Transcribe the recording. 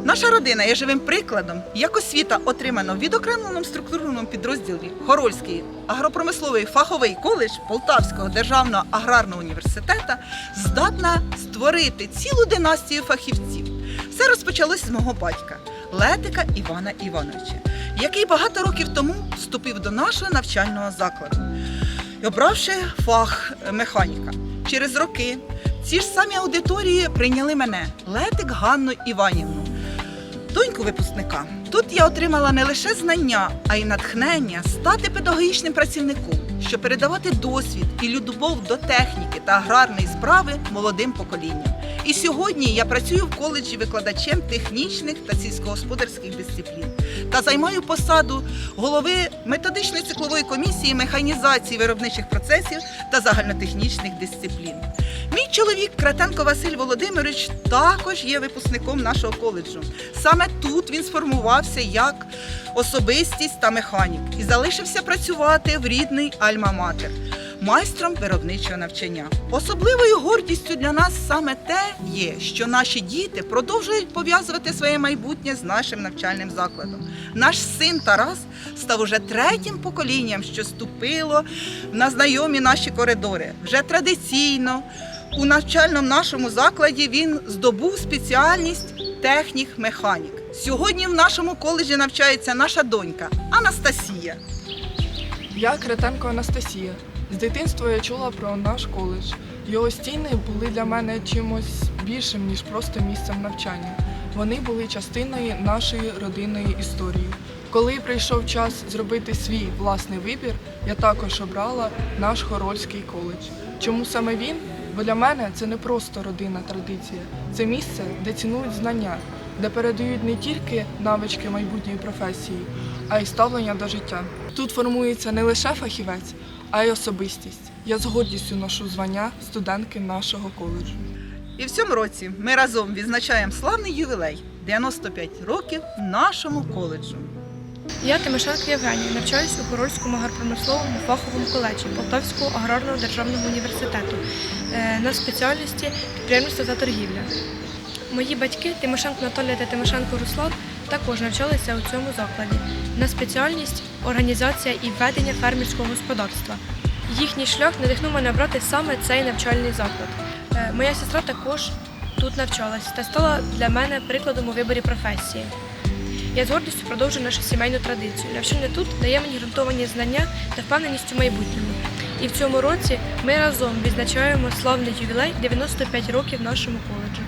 Наша родина є живим прикладом, як освіта отримана в відокремленому структурному підрозділі Хорольський агропромисловий фаховий коледж Полтавського державного аграрного університету здатна створити цілу династію фахівців. Все розпочалось з мого батька Летика Івана Івановича, який багато років тому вступив до нашого навчального закладу, обравши фах механіка. Через роки ці ж самі аудиторії прийняли мене, Летик Ганну Іванівну, випускника. Тут я отримала не лише знання, а й натхнення стати педагогічним працівником, щоб передавати досвід і любов до техніки та аграрної справи молодим поколінням. І сьогодні я працюю в коледжі викладачем технічних та сільськогосподарських дисциплін та займаю посаду голови методичної циклової комісії механізації виробничих процесів та загальнотехнічних дисциплін. Мій чоловік Кратенко Василь Володимирович також є випускником нашого коледжу. Саме тут він сформувався як особистість та механік і залишився працювати в рідний Альма-Матер, майстром виробничого навчання. Особливою гордістю для нас саме те є, що наші діти продовжують пов'язувати своє майбутнє з нашим навчальним закладом. Наш син Тарас став уже третім поколінням, що ступило на знайомі наші коридори. Вже традиційно у навчальному нашому закладі він здобув спеціальність технік-механік. Сьогодні в нашому коледжі навчається наша донька Анастасія. Я Кретенко Анастасія. З дитинства я чула про наш коледж. Його стіни були для мене чимось більшим, ніж просто місцем навчання. Вони були частиною нашої родинної історії. Коли прийшов час зробити свій власний вибір, я також обрала наш Хорольський коледж. Чому саме він? Бо для мене це не просто родинна традиція, це місце, де цінують знання, де передають не тільки навички майбутньої професії, а й ставлення до життя. Тут формується не лише фахівець, а й особистість. Я з гордістю ношу звання студентки нашого коледжу. І в цьому році ми разом відзначаємо славний ювілей 95 років нашому коледжу. Я Тимошенко Євгенія, навчаюсь у Хорольському агропромисловому фаховому коледжі Полтавського аграрного державного університету е, на спеціальності підприємництво та торгівля. Мої батьки Тимошенко Наталія та Тимошенко Руслан також навчалися у цьому закладі на спеціальність організація і ведення фермерського господарства. Їхній шлях надихнув мене обрати саме цей навчальний заклад. Е, Моя сестра також тут навчалась та стала для мене прикладом у виборі професії. Я з гордістю продовжую нашу сімейну традицію. Навчання тут дає мені ґрунтовані знання та впевненість у майбутньому. І в цьому році ми разом відзначаємо славний ювілей 95 років нашому коледжу.